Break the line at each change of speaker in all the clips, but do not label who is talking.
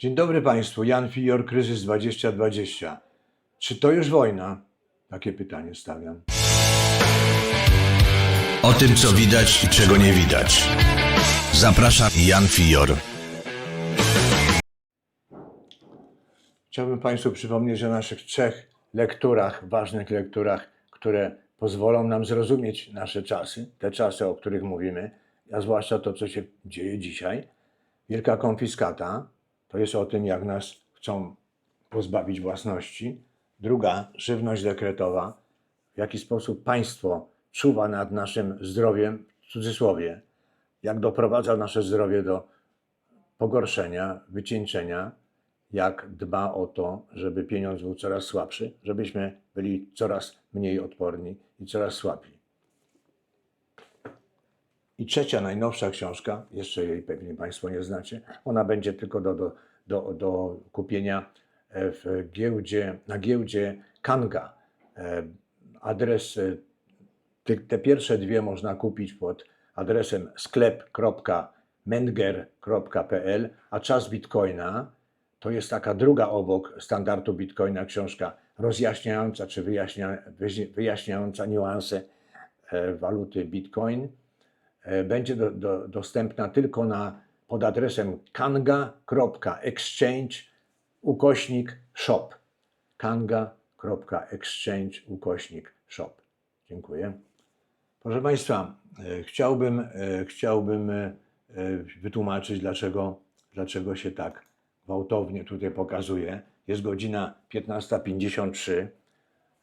Dzień dobry Państwu, Jan Fior, Kryzys 2020. Czy to już wojna? Takie pytanie stawiam.
O tym, co widać i czego nie widać. Zaprasza Jan Fior.
Chciałbym Państwu przypomnieć o naszych trzech lekturach, ważnych lekturach, które pozwolą nam zrozumieć nasze czasy, te czasy, o których mówimy, a zwłaszcza to, co się dzieje dzisiaj. Wielka konfiskata to jest o tym, jak nas chcą pozbawić własności. Druga, żywność dekretowa, w jaki sposób państwo czuwa nad naszym zdrowiem, w cudzysłowie, jak doprowadza nasze zdrowie do pogorszenia, wycieńczenia, jak dba o to, żeby pieniądz był coraz słabszy, żebyśmy byli coraz mniej odporni i coraz słabi. I trzecia, najnowsza książka, jeszcze jej pewnie Państwo nie znacie, ona będzie tylko do, do, do, do kupienia e, w giełdzie, na giełdzie Kanga. E, Adres, te, te pierwsze dwie można kupić pod adresem sklep.menger.pl, a czas bitcoina to jest taka druga obok standardu bitcoina książka rozjaśniająca czy wyjaśnia- wyjaśniająca niuanse e, waluty bitcoin. E, Będzie do, do, dostępna tylko na, pod adresem kanga.exchange ukośnik shop. kanga.exchange ukośnik shop. Dziękuję. Proszę Państwa, e, chciałbym, e, chciałbym wytłumaczyć, dlaczego, dlaczego się tak gwałtownie tutaj pokazuje. Jest godzina 15.53,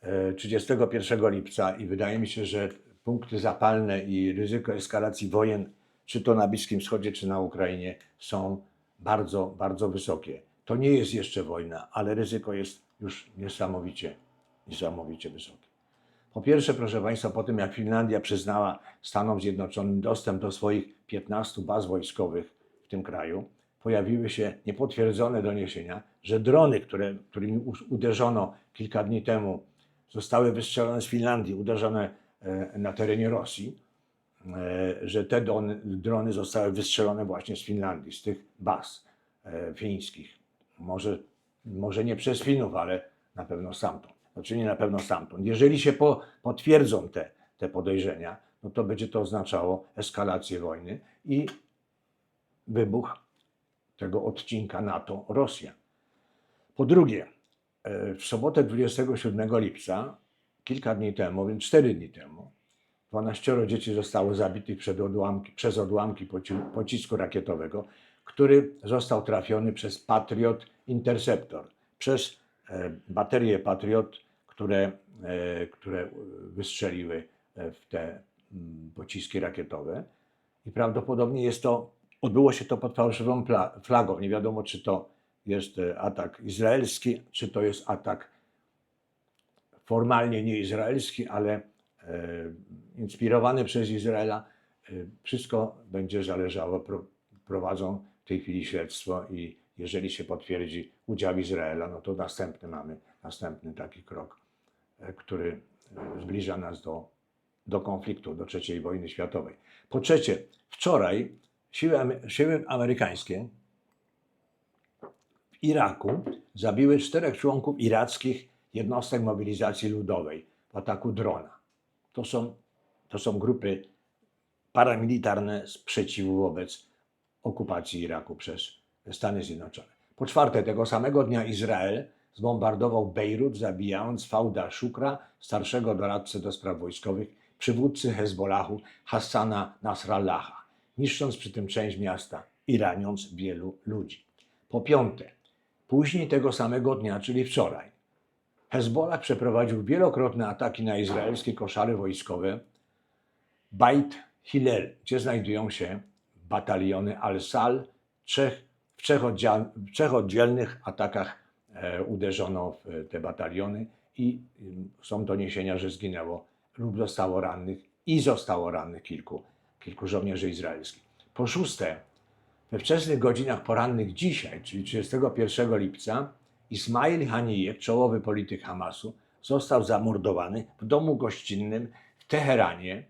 e, 31 lipca i wydaje mi się, że punkty zapalne i ryzyko eskalacji wojen, czy to na Bliskim Wschodzie, czy na Ukrainie, są bardzo, bardzo wysokie. To nie jest jeszcze wojna, ale ryzyko jest już niesamowicie, niesamowicie wysokie. Po pierwsze, proszę Państwa, po tym jak Finlandia przyznała Stanom Zjednoczonym dostęp do swoich 15 baz wojskowych w tym kraju, pojawiły się niepotwierdzone doniesienia, że drony, które, którymi uderzono kilka dni temu, zostały wystrzelone z Finlandii, uderzone na terenie Rosji, e, że te drony, zostały wystrzelone właśnie z Finlandii, z tych baz e, fińskich. Może, może nie przez Finów, ale na pewno stamtąd. Znaczy nie na pewno stamtąd. Jeżeli się po, potwierdzą te, te podejrzenia, no to będzie to oznaczało eskalację wojny i wybuch tego odcinka NATO-Rosja. Po drugie, e, w sobotę 27 lipca, kilka dni temu, więc 4 dni temu, 12 dzieci zostało zabitych przed odłamki, przez odłamki poci- pocisku rakietowego, który został trafiony przez Patriot Interceptor, przez e, baterie Patriot, które, e, które wystrzeliły e, w te mm, pociski rakietowe. I prawdopodobnie jest to, odbyło się to pod fałszywą flagą. Nie wiadomo, czy to jest atak izraelski, czy to jest atak formalnie nieizraelski, ale e, inspirowany przez Izraela. E, wszystko będzie zależało, pro, prowadzą w tej chwili śledztwo i jeżeli się potwierdzi udział Izraela, no to następny mamy, następny taki krok, e, który zbliża nas do, do konfliktu, do III wojny światowej. Po trzecie, wczoraj siły, siły amerykańskie w Iraku zabiły czterech członków irackich jednostek mobilizacji ludowej w ataku drona. To są, to są grupy paramilitarne sprzeciwu wobec okupacji Iraku przez Stany Zjednoczone. Po czwarte, tego samego dnia Izrael zbombardował Bejrut, zabijając Fauda Shukra, starszego doradcę do spraw wojskowych, przywódcy Hezbollahu Hassana Nasrallaha, niszcząc przy tym część miasta i raniąc wielu ludzi. Po piąte, później tego samego dnia, czyli wczoraj, Hezbollah przeprowadził wielokrotne ataki na izraelskie koszary wojskowe Beit Hillel, gdzie znajdują się bataliony Al-Sal. W, trzech oddział, w trzech oddzielnych atakach e, uderzono w te bataliony i ym, są doniesienia, że zginęło lub zostało rannych i zostało rannych kilku, kilku żołnierzy izraelskich. Po szóste, we wczesnych godzinach porannych dzisiaj, czyli 31 lipca, Ismail Hanijew, czołowy polityk Hamasu, został zamordowany w domu gościnnym w Teheranie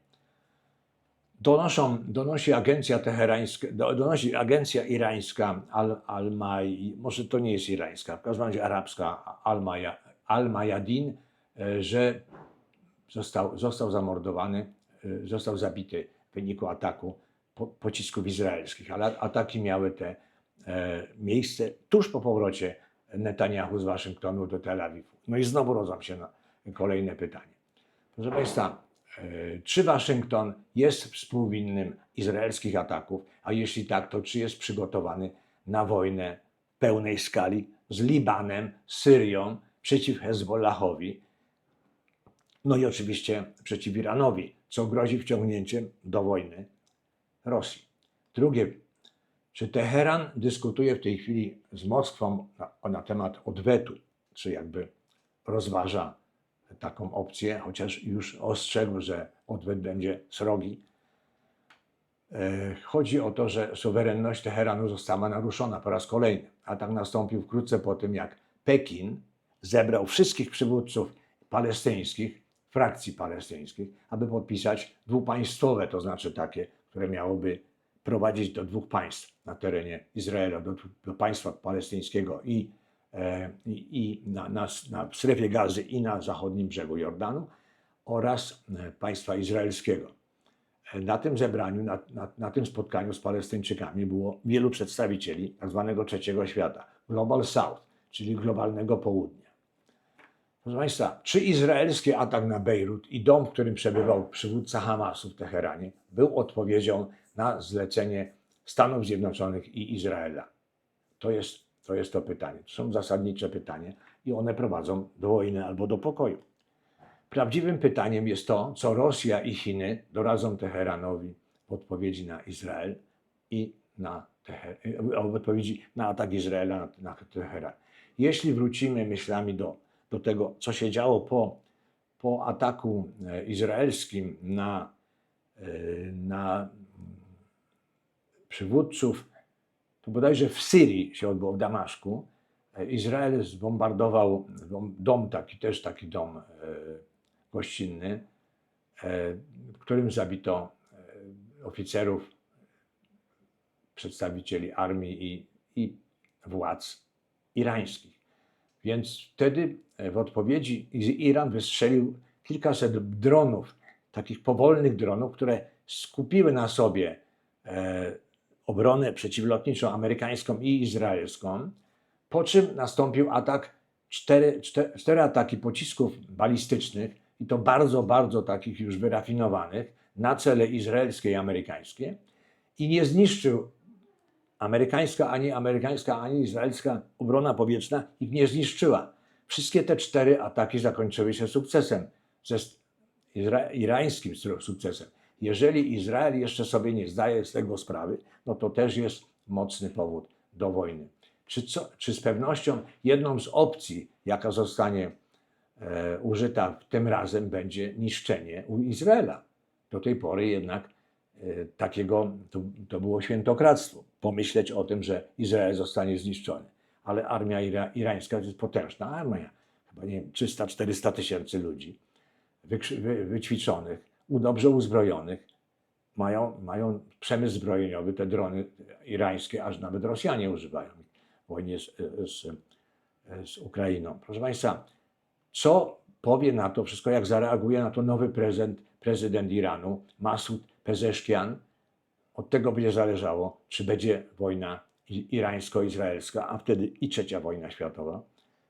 Donoszą, donosi agencja teherańska, do, donosi agencja irańska Al, Al-Mai, może to nie jest irańska, w każdym razie arabska Al-Mayadin, e, że został, został zamordowany, został zabity w wyniku ataku po, pocisków izraelskich. Ale ataki miały te e, miejsce tuż po powrocie Netanyahu z Waszyngtonu do Tel Awiwu. No i znowu rodzą się kolejne pytanie. Proszę Państwa, e, czy Waszyngton jest współwinnym izraelskich ataków, a jeśli tak, to czy jest przygotowany na wojnę pełnej skali z Libanem, Syrią przeciw Hezbollahowi, no i oczywiście przeciw Iranowi, co grozi wciągnięciem do wojny Rosji. Drugie, czy Teheran dyskutuje w tej chwili z Moskwą na, na temat odwetu, czy jakby rozważa taką opcję, chociaż już ostrzegł, że odwet będzie srogi. E, Chodzi o to, że suwerenność Teheranu została naruszona po raz kolejny. Atak nastąpił wkrótce po tym, jak Pekin zebrał wszystkich przywódców palestyńskich, frakcji palestyńskich, aby podpisać dwupaństwowe, to znaczy takie, które miałoby prowadzić do dwóch państw na terenie Izraela, do, do państwa palestyńskiego i, e, i, i na, na, na strefie gazy i na zachodnim brzegu Jordanu oraz e, państwa izraelskiego. E, Na tym zebraniu, na, na, na tym spotkaniu z Palestyńczykami było wielu przedstawicieli tak zwanego trzeciego świata, Global South, czyli globalnego południa. Proszę Państwa, czy izraelski atak na Bejrut i dom, w którym przebywał przywódca Hamasu w Teheranie, był odpowiedzią na zlecenie Stanów Zjednoczonych i Izraela? To jest to, jest to pytanie. To są zasadnicze pytania i one prowadzą do wojny albo do pokoju. Prawdziwym pytaniem jest to, co Rosja i Chiny doradzą Teheranowi w odpowiedzi na Izrael i na Teher- w odpowiedzi na atak Izraela na, na Teheran. Jeśli wrócimy myślami do, do tego, co się działo po, po ataku e, izraelskim na, e, na przywódców, to bodajże w Syrii się odbyło, w Damaszku, Izrael zbombardował dom- taki, też taki dom e, gościnny, e, w którym zabito e, oficerów, przedstawicieli armii i, i władz irańskich. Więc wtedy w odpowiedzi Iran wystrzelił kilkaset dronów, takich powolnych dronów, które skupiły na sobie obronę przeciwlotniczą amerykańską i izraelską, po czym nastąpił atak, cztery, cztery, cztery ataki pocisków balistycznych i to bardzo, bardzo takich już wyrafinowanych na cele izraelskie i amerykańskie i nie zniszczył amerykańska ani amerykańska, ani izraelska obrona powietrzna ich nie zniszczyła. Wszystkie te cztery ataki zakończyły się sukcesem, ze irańskim su- sukcesem. Jeżeli Izrael jeszcze sobie nie zdaje z tego sprawy, no to też jest mocny powód do wojny. Czy, co, czy z pewnością jedną z opcji, jaka zostanie e, użyta tym razem, będzie niszczenie u Izraela? Do tej pory jednak e, takiego, to, to było świętokradztwo, pomyśleć o tym, że Izrael zostanie zniszczony. Ale armia ira, irańska to jest potężna armia, chyba nie wiem, 300-400 tysięcy ludzi wyćwiczonych, u- dobrze uzbrojonych, mają, mają przemysł zbrojeniowy, te drony irańskie, aż nawet Rosjanie używają w wojnie z, z, z Ukrainą. Proszę Państwa, co powie na to wszystko, jak zareaguje na to nowy prezydent, prezydent Iranu, Masud Pezeszkian, od tego będzie zależało, czy będzie wojna irańsko-izraelska, a wtedy i trzecia wojna światowa,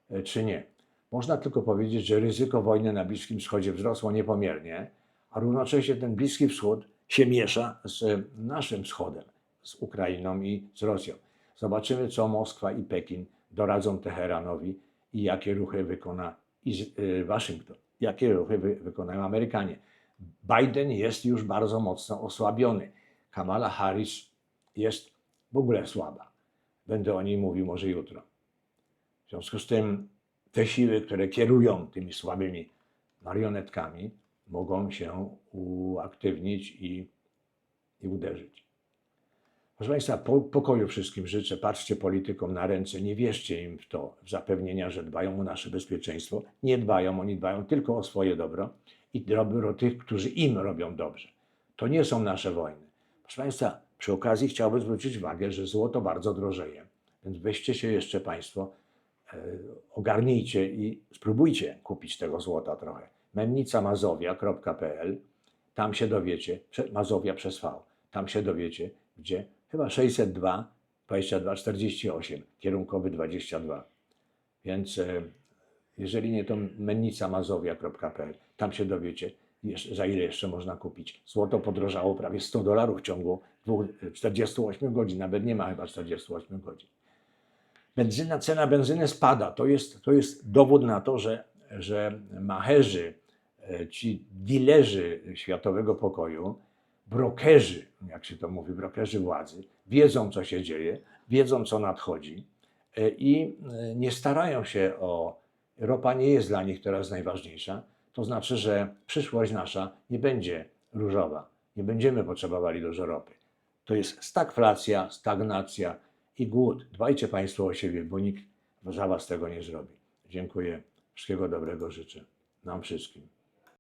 e, czy nie. Można tylko powiedzieć, że ryzyko wojny na Bliskim Wschodzie wzrosło niepomiernie, a równocześnie ten Bliski Wschód się miesza z naszym wschodem, z Ukrainą i z Rosją. Zobaczymy, co Moskwa i Pekin doradzą Teheranowi i jakie ruchy wykona y, Waszyngton, jakie ruchy wy- wykonają Amerykanie. Biden jest już bardzo mocno osłabiony. Kamala Harris jest w ogóle słaba. Będę o niej mówił może jutro. W związku z tym te siły, które kierują tymi słabymi marionetkami, mogą się uaktywnić i, i uderzyć. Proszę Państwa, po, pokoju wszystkim życzę. Patrzcie politykom na ręce, nie wierzcie im w to, w zapewnienia, że dbają o nasze bezpieczeństwo. Nie dbają, oni dbają tylko o swoje dobro i dobro tych, którzy im robią dobrze. To nie są nasze wojny. Proszę Państwa, przy okazji chciałbym zwrócić uwagę, że złoto bardzo drożeje. Więc weźcie się jeszcze Państwo, e, ogarnijcie i spróbujcie kupić tego złota trochę. mennicamazowia.pl tam się dowiecie, Mazowia przez V, tam się dowiecie, gdzie chyba 602 22 48, kierunkowy 22. Więc e, jeżeli nie, to mennicamazowia.pl, tam się dowiecie, za ile jeszcze można kupić. Złoto podrożało prawie 100 dolarów w ciągu dwóch, 48 godzin, nawet nie ma chyba 48 godzin. Benzyna, cena benzyny spada. To jest, to jest dowód na to, że, że macherzy, ci dealerzy światowego pokoju, brokerzy, jak się to mówi, brokerzy władzy, wiedzą, co się dzieje, wiedzą, co nadchodzi e, i e, nie starają się o. Ropa nie jest dla nich teraz najważniejsza. To znaczy, że przyszłość nasza nie będzie różowa. Nie będziemy potrzebowali dużo ropy. To jest stagflacja, stagnacja i głód. Dbajcie Państwo o siebie, bo nikt za Was tego nie zrobi. Dziękuję. Wszystkiego dobrego życzę. Nam wszystkim.